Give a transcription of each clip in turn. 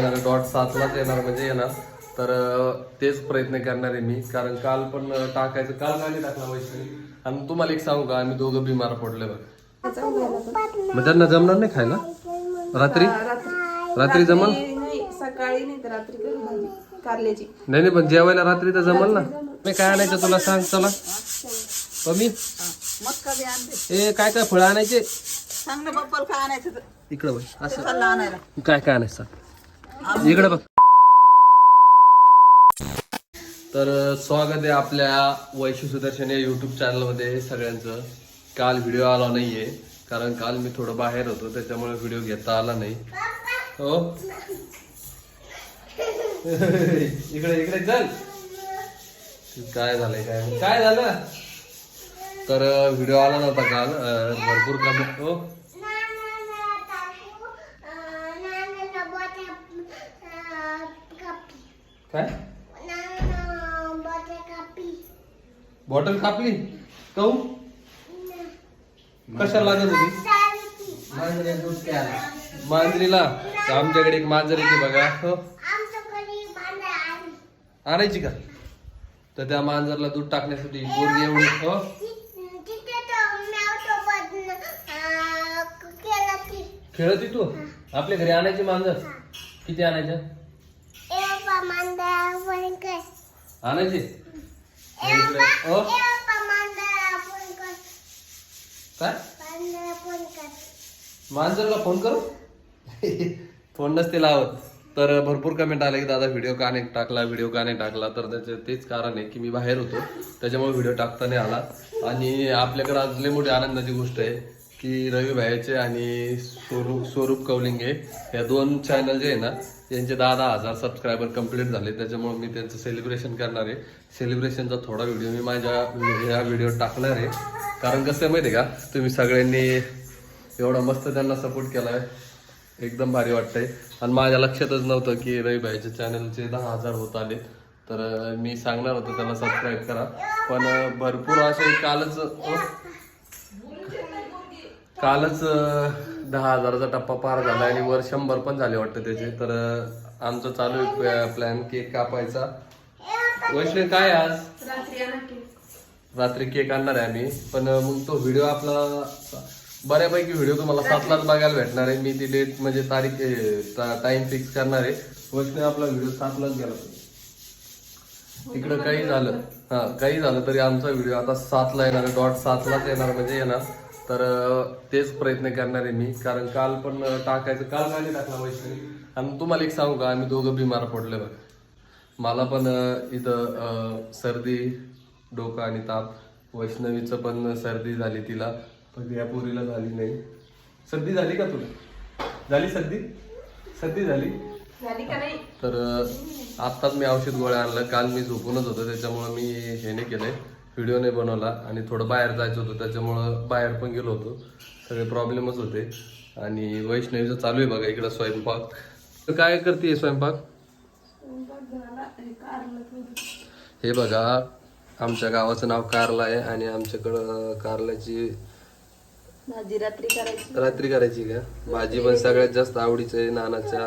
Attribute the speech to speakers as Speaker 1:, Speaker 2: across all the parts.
Speaker 1: येणार डॉट सातलाच येणार म्हणजे येणार. तर तेच प्रयत्न करणार आहे मी. कारण काल पण टाकायचं काल नाही टाकला वैष्णवी. आणि तुम्हाला एक सांगू का? आम्ही दोघं बिमार पडले बघ. मग त्यांना जमणार नाही खायला? रात्री? रात्री. जमल?
Speaker 2: नाही नाही, सकाळी नाही तर रात्री करू भाजी कारल्याची.
Speaker 1: नाही नाही पण जेवायला रात्री तर जमल ना? मी काय आणायचं तुला सांग चला. मी
Speaker 2: मक्का बी आणते.
Speaker 1: ए काय काय फळं आणायचे?
Speaker 2: सांग ना काय आणायचं
Speaker 1: इकडं बघ असं. काय काय आणायचं. इकडे बघ. तर स्वागत आहे आपल्या वैश्य सुदर्शन या युट्यूब चॅनलमध्ये सगळ्यांचं. काल व्हिडिओ आला नाहीये कारण काल मी थोडं बाहेर होतो त्याच्यामुळे व्हिडिओ घेता आला नाही. हो? इकडे इकडे चल. काय झालंय काय काय झालं? तर व्हिडिओ आला नव्हता काल भरपूर कमी हो? काय? बॉटल कापली? कहू कशाला लागत होती? मांजरीला? आमच्याकडे एक मांजर येते बघा. हो. आणायची का? तर त्या मांजरला दूध टाकण्यासाठी पोरगी एवढी हो. खेळत तू? आपल्या घरी आणायची मांजर? किती आणायच्या आणायची हो काय? मांजरला फोन करू? फोन नसते लावत तर भरपूर कमेंट आले की दादा व्हिडिओ का नाही टाकला? व्हिडिओ का नाही टाकला? तर त्याचं तेच कारण आहे की मी बाहेर होतो. त्याच्यामुळे व्हिडिओ टाकता नाही आला. आणि आपल्याकडे आज लय मोठी आनंदाची गोष्ट आहे. की रवी भायचे आणि स्वरूप स्वरूप कवलिंगे या दोन चॅनल जे आहे ना यांचे दहा दहा हजार सबस्क्रायबर कंप्लीट झाले. त्याच्यामुळे मी त्यांचं सेलिब्रेशन करणार आहे. सेलिब्रेशनचा थोडा व्हिडिओ मी माझ्या या व्हिडिओ टाकणार आहे. कारण कसं आहे माहिती आहे का तुम्ही सगळ्यांनी एवढा मस्त त्यांना सपोर्ट केला आहे एकदम भारी वाटतंय. आणि माझ्या लक्षातच नव्हतं की रविभाईच्या चॅनलचे दहा हजार होत आले. तर मी सांगणार होतो त्यांना सबस्क्राईब करा. पण भरपूर असे कालच कालच दहा हजाराचा टप्पा पार झाला आणि वर शंभर पण झाले वाटतं त्याचे. तर आमचं चालू आहे प्लॅन केक कापायचा. वैष्णव काय आज?
Speaker 2: रात्री
Speaker 1: केक आणणार आहे आम्ही. पण मग तो व्हिडिओ आपला बऱ्यापैकी व्हिडिओ तुम्हाला सातलाच बघायला भेटणार आहे. मी ती डेट म्हणजे तारीख टाइम फिक्स करणार आहे. वैष्णव आपला व्हिडिओ सातलाच गेला. तिकडं काही झालं. हा काही झालं तरी आमचा व्हिडिओ आता सातला येणार आहे. डॉट सातलाच येणार म्हणजे येणार. तर तेच प्रयत्न करणार आहे मी. कारण काल पण टाकायचं काल नाही टाकला वैष्णवी. आणि तुम्हाला एक सांगू का? आम्ही दोघं बिमार पडले बघ. मला पण इथं सर्दी डोका आणि ताप. वैष्णवीचं पण सर्दी झाली तिला. पण या पोरीला झाली नाही. सर्दी झाली का तुला? झाली सर्दी? सर्दी झाली?
Speaker 2: झाली का नाही?
Speaker 1: तर आत्ताच मी औषध गोळ्या आणलं. काल मी झोपूनच होतो. त्याच्यामुळं मी हे नाही केलंय. व्हिडिओ नाही बनवला आणि थोडं बाहेर जायचं होतं त्याच्यामुळं बाहेर पण गेलो होतो. सगळे प्रॉब्लेमच होते. आणि वैष्णवीचं चालू आहे बघा इकडं स्वयंपाक. तर काय करते स्वयंपाक?
Speaker 2: हे
Speaker 1: बघा आमच्या गावाचं नाव कारला आहे आणि आमच्याकडं कारल्याची
Speaker 2: भाजी रात्री करायची.
Speaker 1: रात्री करायची का? भाजी पण सगळ्यात जास्त आवडीचं आहे नानाच्या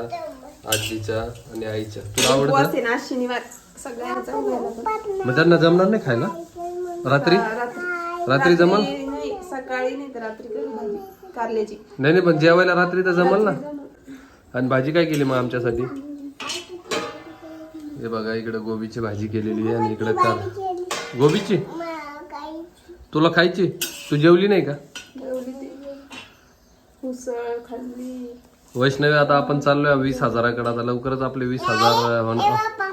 Speaker 1: आजीच्या आणि आईच्या. तुला आवडतं?
Speaker 2: शनिवार. सगळ्यांचा.
Speaker 1: मग त्यांना जमणार नाही खायला? रात्री?
Speaker 2: रात्री.
Speaker 1: जमल?
Speaker 2: नाही नाही, सकाळी नाही तर रात्री करू भाजी कारल्याची.
Speaker 1: नाही नाही पण जेवायला रात्री तर जमल ना? आणि भाजी काय केली मग आमच्यासाठी? हे बघा इकडे गोबीची भाजी केलेली आहे आणि इकडे कार गोबीची? तुला खायची? तू जेवली नाही का?
Speaker 2: जेवली ते. उसळ खाल्ली
Speaker 1: वैष्णवी आता आपण चाललोय वीस हजाराकडे. आता लवकरच आपले वीस हजार होणार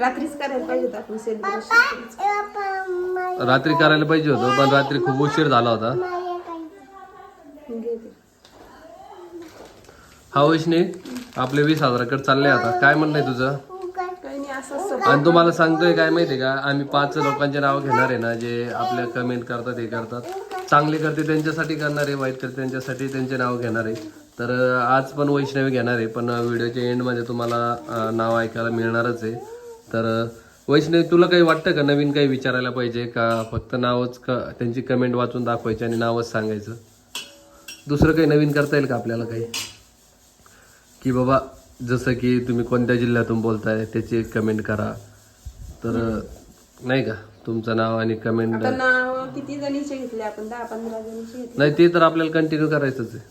Speaker 2: रात्रीच करायला पाहिजे होतं आपण सेलिब्रेशन
Speaker 1: रात्री करायला पाहिजे होतं पण रात्री खूप उशीर झाला होता.
Speaker 2: घेते
Speaker 1: हा वैष्णवी आपले वीस हजाराकडे चालले आता. काय म्हणणं आहे तुझं?
Speaker 2: काही नाही असं
Speaker 1: आणि तुम्हाला सांगतोय काय माहितीये का? आम्ही पाच लोकांचे नाव घेणार आहे ना जे आपल्या कमेंट करतात हे करतात. चांगले करते त्यांच्यासाठी करणार आहे वाईट करते त्यांच्यासाठी त्यांचे नाव घेणार आहे. तर अं, आज पण वैष्णवी घेणार आहे पण व्हिडिओच्या एंडमध्ये तुम्हाला अं, नाव ऐकायला मिळणारच आहे. तर वैष्णवी तुला काही वाटतं का नवीन काही विचारायला पाहिजे का? फक्त नावच का त्यांची कमेंट वाचून दाखवायची आणि नावच सांगायचं? दुसरं काही नवीन करता येईल का आपल्याला काही? की बाबा जसं की तुम्ही कोणत्या जिल्ह्यातून बोलताय त्याची कमेंट करा. तर नाही का? तुमचं नाव आणि कमेंट
Speaker 2: किती जणीचे घेतले आपण? दहा पंधरा जणीचे घेतले.
Speaker 1: नाही ते तर आपल्याला कंटिन्यू करायचंच आहे.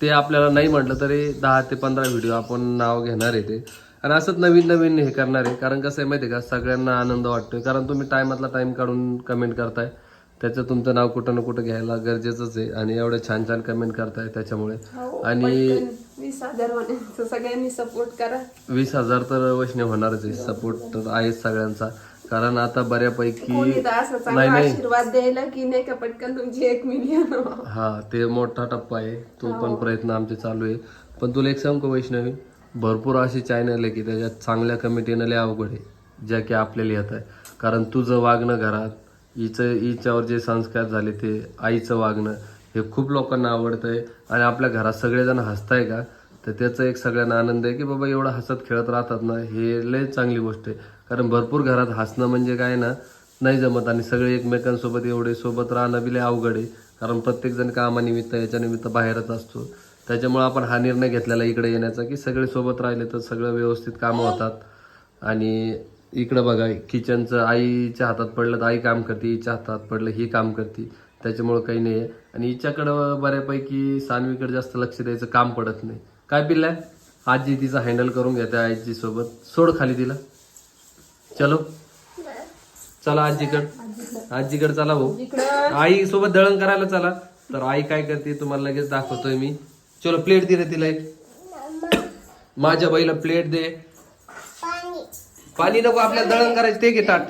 Speaker 1: ते आपल्याला नाही म्हटलं तरी दहा ते पंधरा व्हिडिओ आपण नाव घेणार आहे ते. आणि असंच नवीन नवीन हे करणार आहे. कारण कसं आहे माहिती आहे का? सगळ्यांना आनंद वाटतोय. कारण तुम्ही टायमातला टाइम काढून कमेंट करताय. त्याचं तुमचं नाव कुठं ना कुठं घ्यायला गरजेचंच आहे. आणि एवढे छान छान कमेंट करताय त्याच्यामुळे.
Speaker 2: हो,
Speaker 1: आणि
Speaker 2: वीस हजार म्हणायचं सगळ्यांनी सपोर्ट करा.
Speaker 1: वीस हजार तर वैष्णव होणारच आहे. सपोर्ट तर आहेच सगळ्यांचा. कारण आता बऱ्यापैकी नाही नाही.
Speaker 2: आशीर्वाद द्यायला की नाही का पटकन तुमची एक मिलियन
Speaker 1: हा. ते मोठा टप्पा आहे. तो पण प्रयत्न आमचे चालू आहे. पण तुला एक सांगू का वैष्णवी? भरपूर अशी चॅनल आहे की त्याच्यात चांगल्या कमिटीनं लय अवघड आहे. ज्या की आपल्याला येत आहे. कारण तुझं वागणं घरात हिचं हिच्यावर जे संस्कार झाले ते आईचं वागणं हे खूप लोकांना आवडतं आहे आणि आपल्या घरात सगळेजण हसताय का? तर त्याचा एक सगळ्यांना आनंद आहे की बाबा एवढं हसत खेळत राहतात ना हे लय चांगली गोष्ट आहे. कारण भरपूर घरात हसणं म्हणजे काय ना नाही जमत. आणि सगळे एकमेकांसोबत एवढे सोबत राहणं बी लय अवघड आहे. कारण प्रत्येकजण कामानिमित्त याच्यानिमित्त बाहेरच असतो. त्याच्यामुळे आपण हा निर्णय घेतलेला इकडे येण्याचा की सगळे सोबत राहिले तर सगळं व्यवस्थित कामं होतात. आणि इकडं बघा किचनचं आईच्या हातात पडलं तर आई काम करते हिच्या हातात पडलं ही काम करते. त्याच्यामुळं काही नाही आहे आणि हिच्याकडं बऱ्यापैकी सानवीकडे जास्त लक्ष द्यायचं काम पडत नाही. काय पिल्लाय आजी तिचा हँडल करून घेते आईची सोबत. सोड खाली तिला. चलो. चला आजीकड. आजीकड चला भाऊ. आई सोबत दळण करायला चला. तर आई काय करते तुम्हाला लगेच दाखवतोय मी. चलो प्लेट दे रे तिला एक. माझ्या बाईला प्लेट दे. पाणी. नको आपल्याला दळण करायचं ते घे ताट.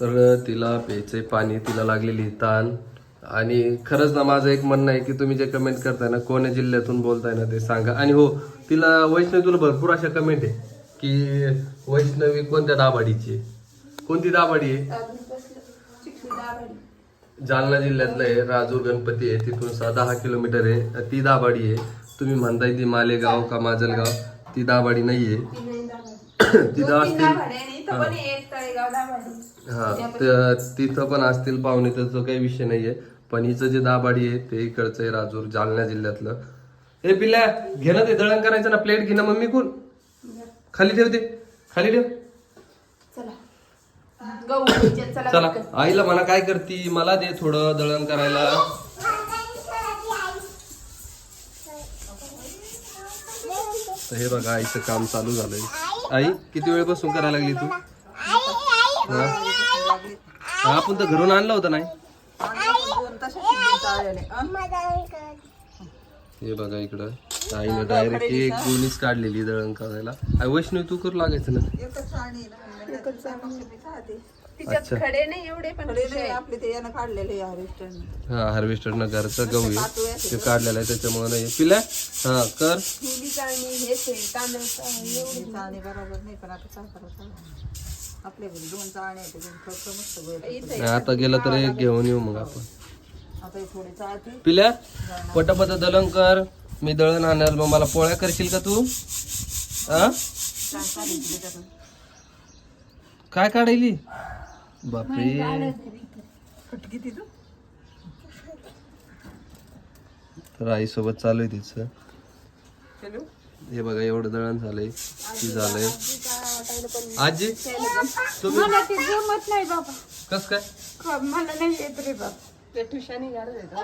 Speaker 1: तर तिला प्यायचंय पाणी तिला लागलेली ताण. आणि खरंच ना माझं एक म्हणणं आहे की तुम्ही जे कमेंट करताय ना कोण्या जिल्ह्यातून बोलताय ना ते सांगा. आणि हो तिला वैष्णवी तुला भरपूर अशा कमेंट आहे की वैष्णवी कोणत्या दाबाडीची आहे? कोणती दाबाडी आहे
Speaker 2: अजून बसलं. चिखली दाभाडी.
Speaker 1: जालना जिल्ह्यातलं आहे राजूर गणपती आहे तिथून सहा दहा किलोमीटर आहे. ती दाबाडी आहे. तुम्ही म्हणताय ती मालेगाव का माजलगाव? ती दाबाडी
Speaker 2: नाही दाभाडी.
Speaker 1: तिथं असतील
Speaker 2: आहे आहे दाभाडी.
Speaker 1: हा तिथं पण असतील पाहुणे त्याचा काही विषय नाहीये. पण हिचं जे दाबाडी आहे ते इकडचं आहे राजूर जालना जिल्ह्यातलं. ए पिल्ल्या घे ना ते दळण करायचं ना प्लेट घे ना मम्मी कोण? खाली ठेव ते. खाली ठेव.
Speaker 2: गहू घ्यायचे, चला
Speaker 1: चला
Speaker 2: पटकन.
Speaker 1: आईला म्हणा काय करती? मला दे थोडं दळण करायला. तर हे बघा आईचं काम चालू झालंय. आई किती वेळपासून करायला लागली तू? हा? हा, आपण तर घरून आणलं होतं नाही? हे बघा इकडं. आईने डायरेक्ट एक दोन्हीच काढलेली दळण करायला. आई वैष्णवी तू करू लागायचं ना?
Speaker 2: एकच. तिच्यात खडे नाही एवढे पण खुश आहे.
Speaker 3: आपले ते यानं काढलेले हार्वेस्टर
Speaker 1: हा हार्वेस्टर न घरचा गहू आहे. ते काढलेला आहे त्याच्यामुळे नाही. पिल्या? हा कर.
Speaker 2: हिंदी चाळणी हेच आहे तांदळाचं आहे, एवढे
Speaker 3: चाळणी बरोबर नाही पण आता काय करायचं? आपल्या घरी दोन चाळणे आहेत दोन खर्च मस्त गोळ
Speaker 2: इथं
Speaker 1: नाही, आता गेलं तर एक घेऊन येऊ मग आपण.
Speaker 3: आता हे थोडी चाळते.
Speaker 1: पिल्या? पटापट दळण कर. मी दळण आणणार मग मला पोळ्या करशील का तू? हा? काय काढायली? बापरे. तर. आई सोबत चालू आहे तिचं. हे बघा एवढं दळण झालंय ती झालंय. आजी तुम्ही?
Speaker 4: मला ते जमत नाही बाबा.
Speaker 1: कस काय?
Speaker 4: मला नाही येत रे बाबा.
Speaker 2: ते ठुशाने गाडत.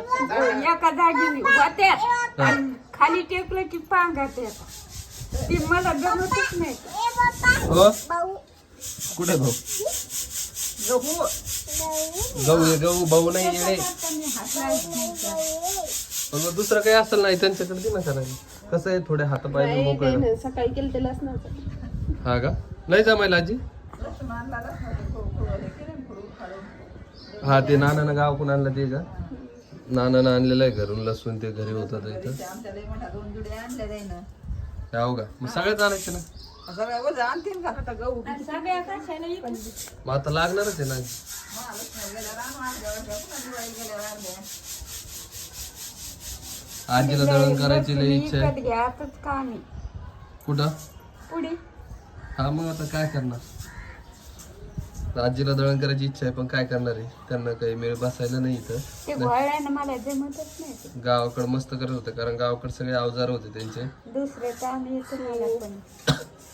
Speaker 4: एका जागी वाट्यात आणि खाली टेकलं की पांगात येतात ती मला जमतच नाही.
Speaker 1: हो? कुठे भाऊ?
Speaker 4: गहू.
Speaker 1: गहू भाऊ नाही? पण मग दुसरं काही असेल नाही त्यांच्याकडे दे ना करायला कसं आहे थोडे हात पाय मोकळे.
Speaker 2: सकाळी केलं ते लसणाचं.
Speaker 1: हा का? नाही जमायला आजी? हा ते नानानं गावाकडून आणलं ते का? नानानं आणलेलं आहे घरून लसूण ते घरी होतं इथं.
Speaker 3: दोन
Speaker 1: हो का? मग सगळ्याच आणायचे ना?
Speaker 3: सगळ्या वजा आणतील का? आता गहू
Speaker 4: आणि सगळ्या कशाला इकडे?
Speaker 1: मग आता लागणारच आहे ना. आजीला दळण करायची लई इच्छा आहे.
Speaker 4: का
Speaker 1: कुठं?
Speaker 4: पुढे.
Speaker 1: हा मग आता काय करणार? आजीला दळण करायची इच्छा आहे पण काय करणार आहे? त्यांना काही मेळ बसायला नाही इथं.
Speaker 4: ते गोळ्यानं मला जमतच नाही ते.
Speaker 1: गावाकडे मस्त करत होते कारण गावाकडे सगळे अवजार होते त्यांचे.
Speaker 4: दुसरे मला पण.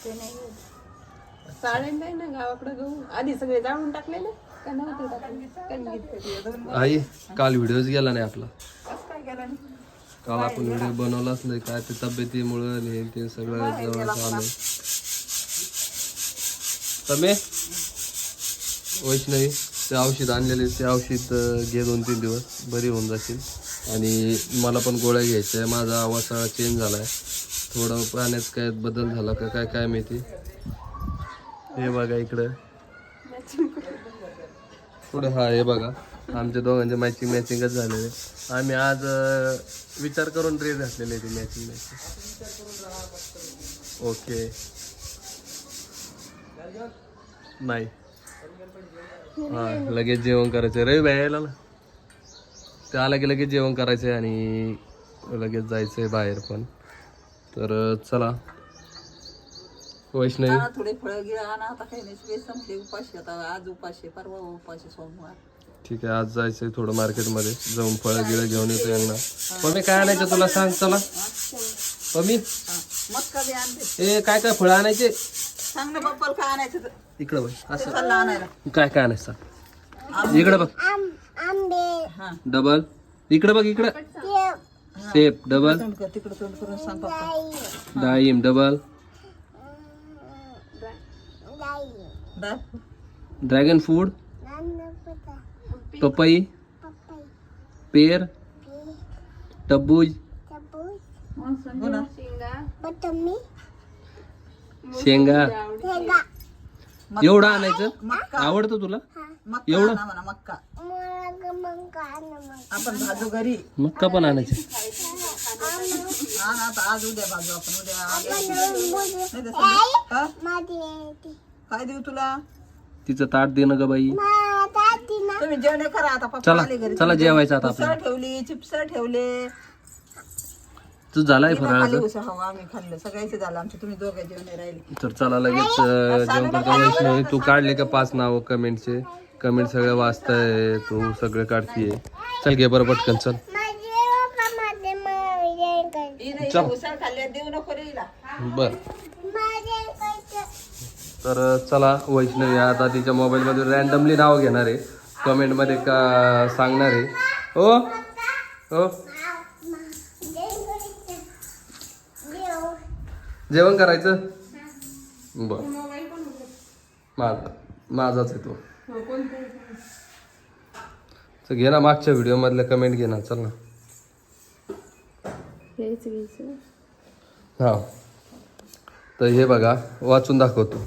Speaker 4: ते नाही येत.
Speaker 2: चालेल नाही ना गावाकडे गहू? आधी सगळे जाळून टाकलेले का नव्हते टाकले? कणगीत
Speaker 1: आई काल व्हिडिओच गेला नाही आपला.
Speaker 3: केलं
Speaker 1: आपण व्हिडिओ बनवलाच नाही. काय ते तब्येतीमुळं आणि हे ते सगळं जवळ चालू तमे वैष्णवी ते औषध आणलेले ते औषध अं, घे दोन तीन दिवस. बरी होऊन जातील. आणि मला पण गोळ्या घ्यायच्या आहे. माझा आवाज चेंज झाला आहे थोडं पाण्यात काय बदल झाला का? काय काय माहिती? हे बघा इकडं. पुढे हा हे बघा. आमच्या दोघांचे मॅचिंग मॅचिंगच झालेले. आम्ही आज विचार करून ड्रेस घातलेले ते मॅचिंग मॅचिंग ओके. नाही. हा लगेच जेवण करायचं. रवी भाई यायला ना? ते आला की लगेच जेवण करायचं आणि लगेच जायचंय बाहेर पण. तर चला. वैष्णवी.
Speaker 3: थोडे फळं गिळा आणा. आता काही नाही सगळे संपले. उपाशी आता आज उपाशी परवा उपाशी सोमवार.
Speaker 1: ठीक आहे आज जायचंय थोडं मार्केटमध्ये. जाऊन फळं गिळं घेऊन येतो यांना. मम्मी काय आणायचं तुला सांग चला. मम्मी
Speaker 3: हा.
Speaker 1: ए काय काय फळं आणायचे?
Speaker 3: सांग ना पप्पाला काय आणायचं.
Speaker 1: इकडं बघ असं.
Speaker 3: आणायला.
Speaker 1: काय काय आणायचं इकडं बघ.
Speaker 3: हा.
Speaker 1: डबल. इकडं बघ इकडं. सेप डबल
Speaker 3: तोंड कर तिकडं तोंड करून सांग पप्पा.
Speaker 1: डाळिंब डबल
Speaker 3: दाय.
Speaker 1: ड्रॅगन फ्रूट पपई पेर टरबूज
Speaker 3: ना
Speaker 1: शेंगा एवढं आणायचं?
Speaker 3: मक्का.
Speaker 1: आवडतं तुला?
Speaker 3: मक्का
Speaker 1: एवढं?
Speaker 3: आणा म्हणा मक्का. आपण भाजू घरी.
Speaker 1: मक्का पण आणायचं.
Speaker 3: आण आता आज उद्या भाजू आपण उद्या आल्या नाही तर संध्या- हा? काय देऊ तुला?
Speaker 1: तिचं ताट दे ना ग बाई.
Speaker 3: तुम्ही जेवण करा आता पप्पा
Speaker 1: चला
Speaker 3: आले घरी.
Speaker 1: चला जेवायचं आता
Speaker 3: उसळ ठेवली चिप्स ठेवले.
Speaker 1: तू झालाय फराळाचं?
Speaker 3: आम्ही खाल्लं. सगळ्याचे झालं आमचे तुम्ही दोघे जेवण राहिले.
Speaker 1: तर चला लगेच अं, जेवण करता वैष्णवी? तू काढले का पाच नाव कमेंटचे? कमेंट सगळे वाचताय तू सगळे काढतीये. चल घे बरं पटकन चल.
Speaker 3: ही नाही उसळ खाल्ल्या देऊ नको रे हिला.
Speaker 1: बर. तर चला वैष्णवी आता तिच्या मोबाईल मध्ये रॅन्डमली नाव घेणार. आहे कमेंटमध्ये का सांगणार. आहे हो? हो? जेवण करायचं? बर. माझा माझाच आहे तो. तर घे ना मागच्या व्हिडिओ मधल्या कमेंट घे ना चल ना. हा तर हे बघा वाचून दाखवतो.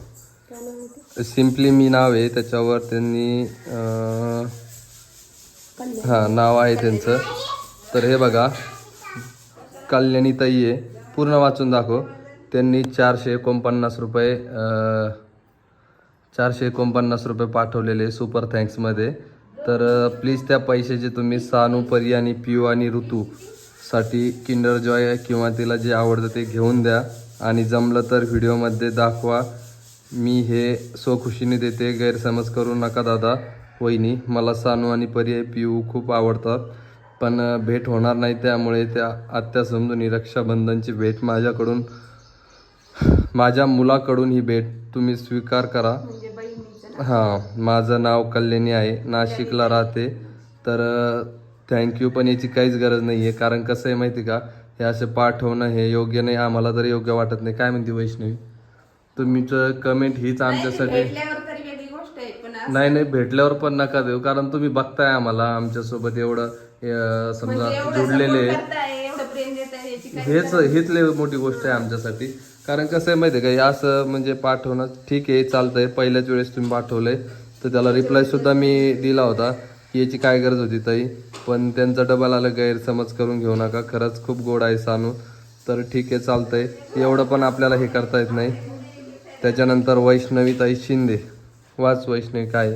Speaker 1: सिम्पली मी नाव आहे त्याच्यावर त्यांनी अं, हा नाव आहे त्यांचं. तर हे बघा कल्याणी ताई आहे. पूर्ण वाचून दाखव. त्यांनी चारशे एकोणपन्नास रुपये चारशे एकोणपन्नास रुपये पाठवलेले सुपर थँक्समध्ये तर प्लीज त्या पैशाचे तुम्ही सानू परी आणि पियू आणि ऋतूसाठी किंडर जॉय किंवा तिला जे आवडतं ते घेऊन द्या. आणि जमलं तर व्हिडिओमध्ये दाखवा. मी हे स्वखुशीने देते. गैरसमज करू नका दादा वहिनी. मला सानू आणि पर्याय पिऊ खूप आवडतात. पण भेट होणार नाही त्यामुळे त्या आत्या समजून रक्षाबंधनची भेट माझ्याकडून माझ्या मुलाकडून ही भेट तुम्ही स्वीकार करा. हां माझं नाव कल्याणी आहे. नाशिकला राहते. तर थँक्यू पण याची काहीच गरज नाही आहे कारण कसं आहे माहिती का? हे असं पाठवणं हे योग्य नाही आम्हाला तर योग्य वाटत नाही. काय म्हणते वैष्णवी? तुमचं कमेंट हीच आमच्यासाठी नाही नाही भेटल्यावर पण नका देऊ. कारण तुम्ही बघताय आम्हाला आमच्यासोबत एवढं समजा जुडलेले
Speaker 2: काय
Speaker 1: हेच हेच लय मोठी गोष्ट आहे आमच्यासाठी. कारण कसं आहे माहिती आहे का असं म्हणजे पाठवणं ठीक आहे चालतंय. पहिल्याच वेळेस तुम्ही पाठवलंय तर त्याला रिप्लाय सुद्धा मी दिला होता की याची काय गरज होती ताई? पण त्यांचा डबल आलं गैरसमज करून घेऊ नका खरंच खूप गोड आहे सानू. तर ठीक आहे चालतंय. एवढं पण आपल्याला हे करता येत नाही. त्याच्यानंतर वैष्णवी ताई शिंदे. वाच वैष्णवी काय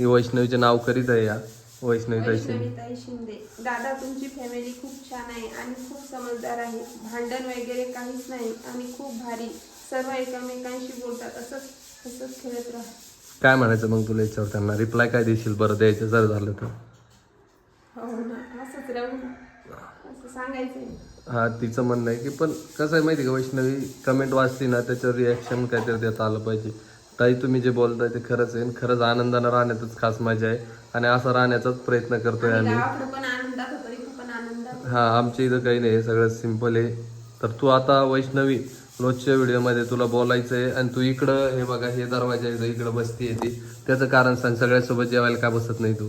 Speaker 1: ही वैष्णवीचे नाव करीत आहे या. वैष्णवी
Speaker 2: वैष्णवीताई शिंदे. दादा तुमची फॅमिली खूप छान आहे आणि खूप समजदार आहे. भांडण वगैरे काहीच नाही आणि खूप भारी. सर्व एकमेकांशी बोलतात. असंच असंच खेळत राहा.
Speaker 1: काय म्हणायचं मग तुला याच्यावर त्यांना? रिप्लाय काय देशील? बरं द्यायचं जर झालं तर.
Speaker 2: हो ना असंच राहू असं सांगायचं
Speaker 1: हा तिचं म्हणणं आहे की पण कसं आहे माहिती का वैष्णवी कमेंट वाचली ना त्याच्यावर रिॲक्शन काहीतरी देता आलं पाहिजे. ताई तुम्ही जे बोलताय ते खरंच आहे आणि खरंच आनंदानं राहण्यातच खास मजा आहे. आणि असं राहण्याचाच प्रयत्न करतोय आम्ही.
Speaker 2: गावाकडे पण आनंदात होतो इथं पण आनंदात
Speaker 1: हा आमच्या इथं काही नाही सगळं सिंपल आहे. तर तू आता वैष्णवी रोजच्या व्हिडिओमध्ये तुला बोलायचं आहे आणि तू इकडं हे बघा हे दरवाजा इथं इकडं बसती येते त्याचं कारण सांग सगळ्यासोबत जेवायला का बसत नाही तू?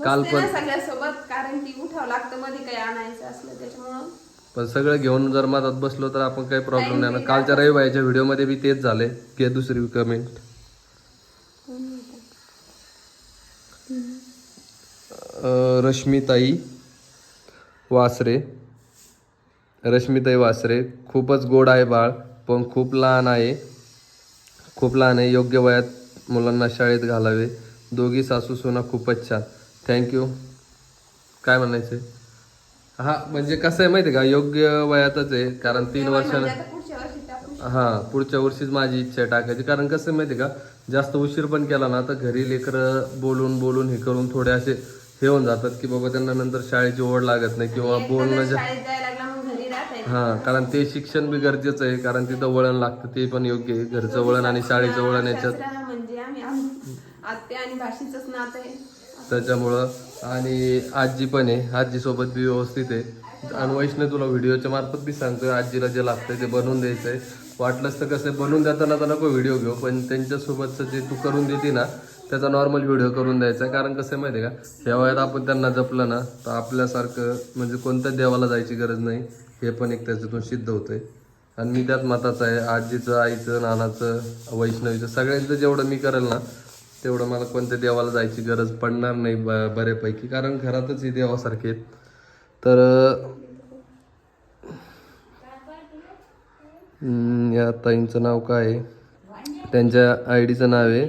Speaker 1: काल
Speaker 2: बसते
Speaker 1: पण
Speaker 2: ना सगळ्यासोबत कारण की उठावं लागतं मध्ये काही आणायचं असलं त्याच्यामुळं.
Speaker 1: पण सगळं घेऊन जर मधात बसलो तर आपण काही प्रॉब्लेम नाही. ना कालच्या रविवारच्या व्हिडिओमध्ये बी तेच झाले घे दुसरी कमेंट रश्मिताई वासरे. रश्मिताई वासरे खूपच गोड आहे बाळ पण खूप लहान आहे. खूप लहान आहे योग्य वयात मुलांना शाळेत घालावे. दोघी सासू सुना खूपच छान. थँक्यू काय म्हणायचं हा म्हणजे कसं आहे माहिती आहे का? योग्य वयातच आहे कारण तीन वर्षानं
Speaker 2: म्हणजे आता पुढच्या वर्षी टाकू
Speaker 1: हा पुढच्या वर्षीच माझी इच्छा आहे टाकायची. कारण कसं आहे माहिती आहे का? जास्त उशीर पण केला ना तर घरी लेकरं बोलून बोलून हे करून थोडे असे हे होऊन जातात की बाबा त्यांना नंतर शाळेची ओढ लागत नाही किंवा बोलणं जा
Speaker 2: शाळेत जायला लागला मग घरी राहता
Speaker 1: हा कारण ते शिक्षण बी गरजेचं आहे कारण तिथं वळण लागतं ते पण योग्य आहे. घरचं वळण आणि शाळेचं वळण याच्यात
Speaker 2: म्हणजे आहे.
Speaker 1: त्याच्यामुळं आणि आजी पण आहे आजीसोबत बी व्यवस्थित आहे. आणि वैष्णव तुला व्हिडिओच्या मार्फत बी सांगतोय आजीला जे लागतंय ते बनवून द्यायचंय. वाटलंच तर कसं आहे, बनवून देताना तर नको व्हिडिओ घेऊ पण त्यांच्यासोबतचं जे तू करून देते ना त्याचा नॉर्मल व्हिडिओ करून द्यायचा आहे. कारण कसं आहे माहिती आहे का? या वयात आपण त्यांना जपलं ना तर आपल्यासारखं म्हणजे कोणत्या देवाला जायची गरज नाही हे पण एक त्याच्यातून सिद्ध होतं आहे आणि मी त्यात मताचं आहे आजीचं आईचं नानाचं वैष्णवीचं सगळ्यांचं जेवढं मी करेल ना तेवढं मला कोणत्या देवाला जायची गरज पडणार नाही ब बऱ्यापैकी. कारण घरातच हे देवासारखे आहेत. तर या ताईंचं नाव काय आहे? त्यांच्या आय डीचं नाव आहे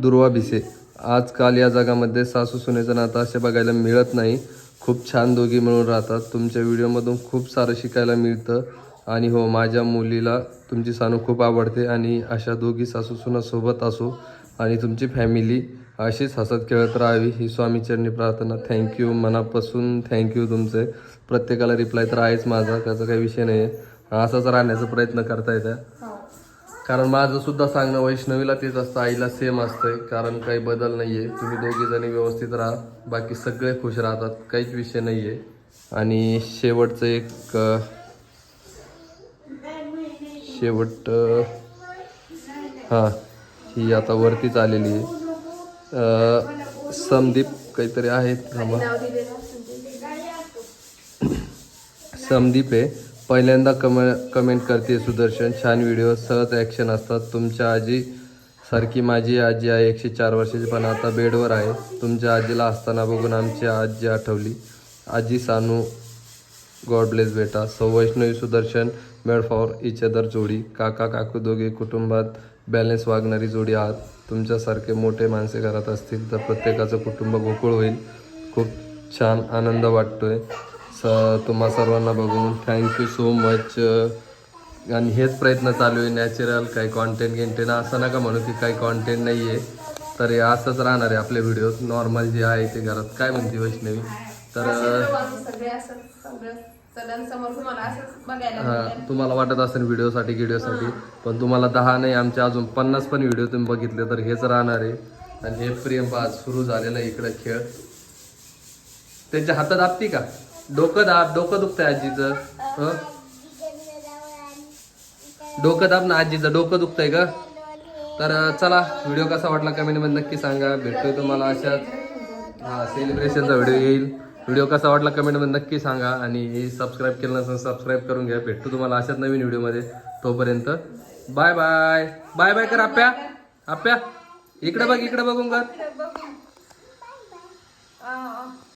Speaker 1: दुर्वा भिसे. आजकाल या जगामध्ये सासू सुनेचं नातं असे बघायला मिळत नाही. खूप छान दोघी मिळून राहतात. तुमच्या व्हिडिओमधून खूप सारं शिकायला मिळतं. आणि हो माझ्या मुलीला तुमची सानू खूप आवडते आणि अशा दोघी सासू सुनासोबत असो आणि तुमची फॅमिली अशीच हसत खेळत राहावी ही स्वामीचरणी प्रार्थना. थँक्यू मनापासून थँक्यू तुमचे. प्रत्येकाला रिप्लाय तर आहेच माझा. त्याचा काही विषय नाही आहे असाच राहण्याचा प्रयत्न करता येतं कारण माझं सुद्धा सांगणं वैष्णवीला तेच असतं आईला सेम असतंय. कारण काही बदल नाही आहे तुम्ही दोघीजणी व्यवस्थित राहा. बाकी सगळे खुश राहतात. काहीच विषय नाही आहे आणि शेवटचं एक शेवट हां ही आता वरतीच आलेली आहे. समदीप काहीतरी आहेत. थांबा. समदीप आहे. पहिल्यांदा कम कमेंट करते सुदर्शन. छान व्हिडिओ सहज ॲक्शन असतात. तुमच्या आजी सारखी माझी आजी आहे. एकशे चार वर्षाची पण आता बेडवर आहे. तुमच्या आजीला असताना बघून आमची आजी आठवली. आजी सानू गॉड ब्लेस बेटा. सौ Vaishnavi Sudarshan made for each other जोडी. काका काकू दोघे कुटुंबात बॅलन्स वागणारी जोडी आहात. तुमच्यासारखे मोठे माणसे घरात असतील तर प्रत्येकाचं कुटुंब गोकुळ होईल. खूप छान आनंद वाटतोय. स तुम्हा सर्वांना बघून थँक्यू सो मच आणि हेच प्रयत्न चालू आहे नॅचरल काही कॉन्टेंट गिंटेन असं नका म्हणू की काही कॉन्टेंट नाही आहे तर हे असंच राहणार आहे आपले व्हिडिओ नॉर्मल जे आहे ते घरात. काय म्हणते वैष्णवी? तर हा. तुम्हाला वाटत असेल व्हिडिओसाठी व्हिडिओसाठी पण तुम्हाला दहा नाही आमचे अजून पन्नास पण व्हिडिओ तुम्ही बघितले तर हेच राहणार आहे. आणि हे प्रेम आज सुरू झालेलं इकडे खेळ. त्यांच्या हातात आपती का? डोकं दाब डोकं दुखतंय आजीचं. हं? डोकं दाब ना आजीचं डोकं दुखतंय का तर चला व्हिडिओ कसा वाटला कमेंटमध्ये नक्की सांगा. भेटतोय तुम्हाला अशाच हा सेलिब्रेशनचा व्हिडिओ येईल. व्हिडिओ कसा वाटला कमेंटमध्ये नक्की सांगा आणि सबस्क्राईब केलं नसेल सबस्क्राईब करून घ्या. भेटतो तुम्हाला अशाच नवीन व्हिडिओमध्ये तोपर्यंत. Bye bye. बाय बाय कर आप्या. आप्या इकडे बघ इकडे बघून कर.